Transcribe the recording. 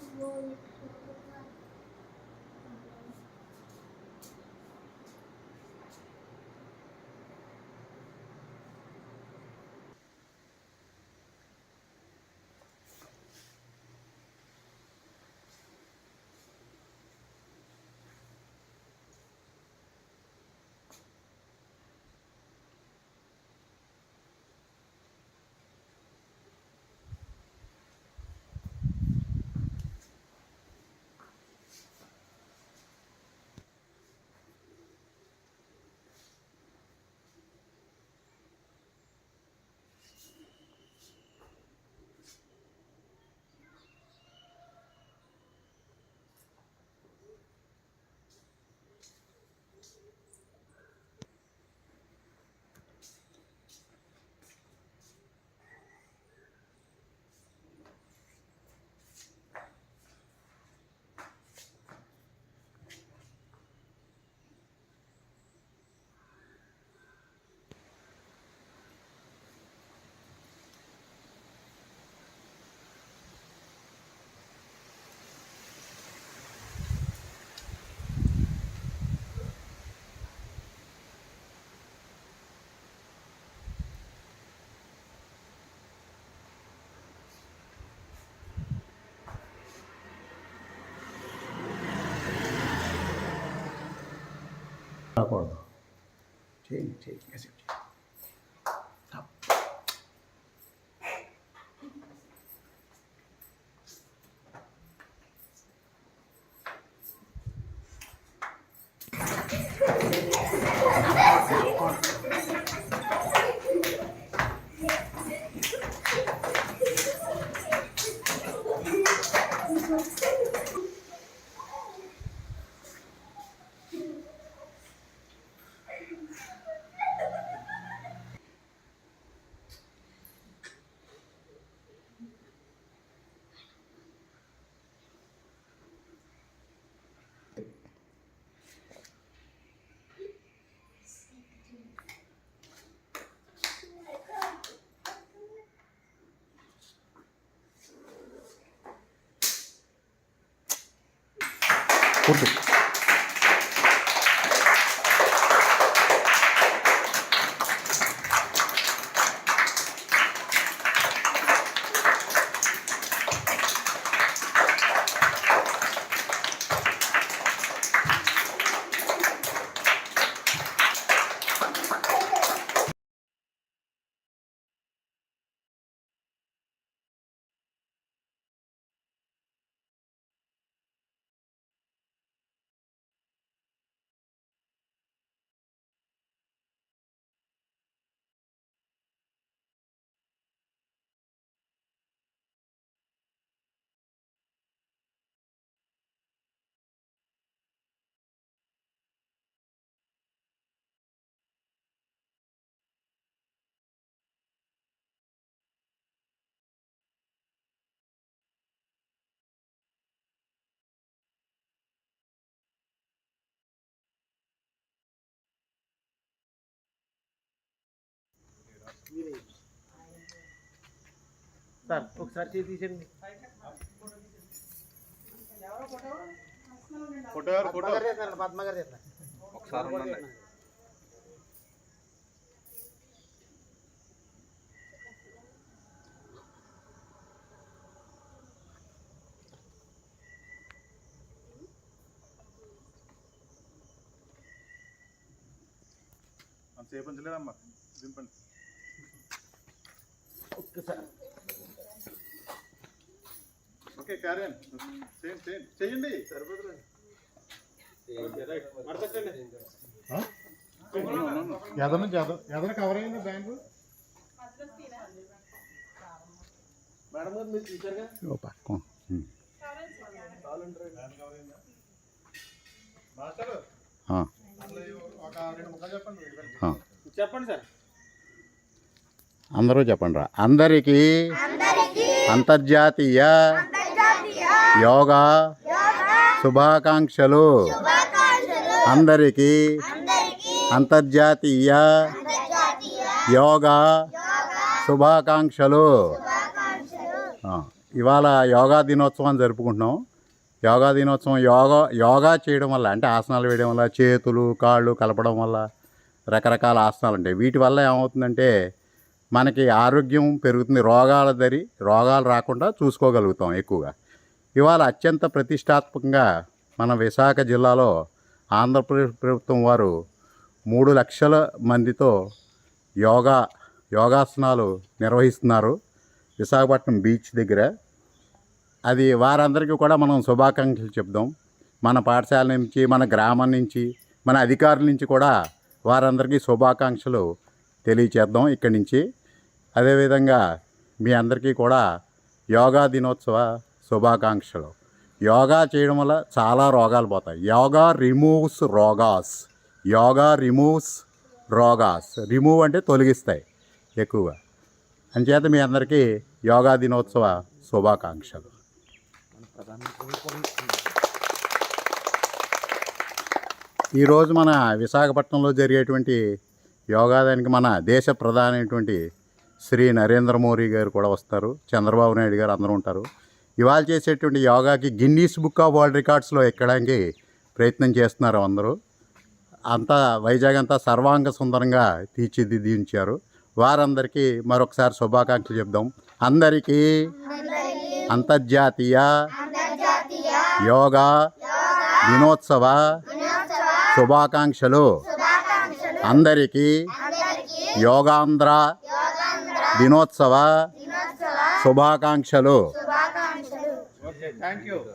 Звоник. చేయండి చేయండి accept చేయండి. Jorge. సార్ ఒకసారి చేసి తీసేయండి ఫోటో గారు ఫోటో పద్మ గారు చేస్తున్నారు, పద్మ గారు చేస్తున్నారు. ఒకసారి ఉండండి అంతసేపు ఉంచలేదమ్మా దింపండి ఒక్కసారి ఓకే క్యారియన్ చేయండి చేయండి చేయండి యాదవ్ కవర్ అయింది బ్యాంకు మేడం గారు మీరు చూసారుగా మాస్టర్ చెప్పండి సార్. అందరూ చెప్పండి రా. అందరికీ అంతర్జాతీయ యోగా శుభాకాంక్షలు. అందరికీ అంతర్జాతీయ యోగా శుభాకాంక్షలు. ఇవాళ యోగా దినోత్సవం జరుపుకుంటున్నాం. యోగా దినోత్సవం యోగా యోగా చేయడం వల్ల అంటే ఆసనాలు వేయడం వల్ల చేతులు కాళ్ళు కలపడం వల్ల రకరకాల ఆసనాలు ఉంటాయి. వీటి వల్ల ఏమవుతుందంటే మనకి ఆరోగ్యం పెరుగుతుంది. రోగాల దరి రోగాలు రాకుండా చూసుకోగలుగుతాం ఎక్కువగా. ఇవాళ అత్యంత ప్రతిష్టాత్మకంగా మన విశాఖ జిల్లాలో ఆంధ్రప్రదేశ్ ప్రభుత్వం వారు మూడు లక్షల మందితో యోగా యోగాసనాలు నిర్వహిస్తున్నారు విశాఖపట్నం బీచ్ దగ్గర. అది వారందరికీ కూడా మనం శుభాకాంక్షలు చెప్దాం. మన పాఠశాల నుంచి మన గ్రామం నుంచి మన అధికారుల నుంచి కూడా వారందరికీ శుభాకాంక్షలు తెలియచేద్దాం ఇక్కడి నుంచి. అదేవిధంగా మీ అందరికీ కూడా యోగా దినోత్సవ శుభాకాంక్షలు. యోగా చేయడం వల్ల చాలా రోగాలు పోతాయి. యోగా రిమూవ్స్ రోగాస్ యోగా రిమూవ్స్ రోగాస్ రిమూవ్ అంటే తొలగిస్తాయి ఎక్కువగా. అంచేత మీ అందరికీ యోగా దినోత్సవ శుభాకాంక్షలు. ఈరోజు మన విశాఖపట్నంలో జరిగేటువంటి యోగాదానికి మన దేశ ప్రధానమైనటువంటి శ్రీ నరేంద్ర మోడీ గారు కూడా వస్తారు. చంద్రబాబు నాయుడు గారు అందరూ ఉంటారు. ఇవాళ చేసేటువంటి యోగాకి గిన్నీస్ బుక్ ఆఫ్ వరల్డ్ రికార్డ్స్లో ఎక్కడానికి ప్రయత్నం చేస్తున్నారు అందరూ. అంతా వైజాగ్ అంతా సర్వాంగ సుందరంగా తీర్చిదిద్దించారు. వారందరికీ మరొకసారి శుభాకాంక్షలు చెప్దాం. అందరికీ అంతర్జాతీయ యోగా దినోత్సవ శుభాకాంక్షలు. అందరికీ యోగాంధ్ర దినోత్సవ శుభాకాంక్షలు. Thank you.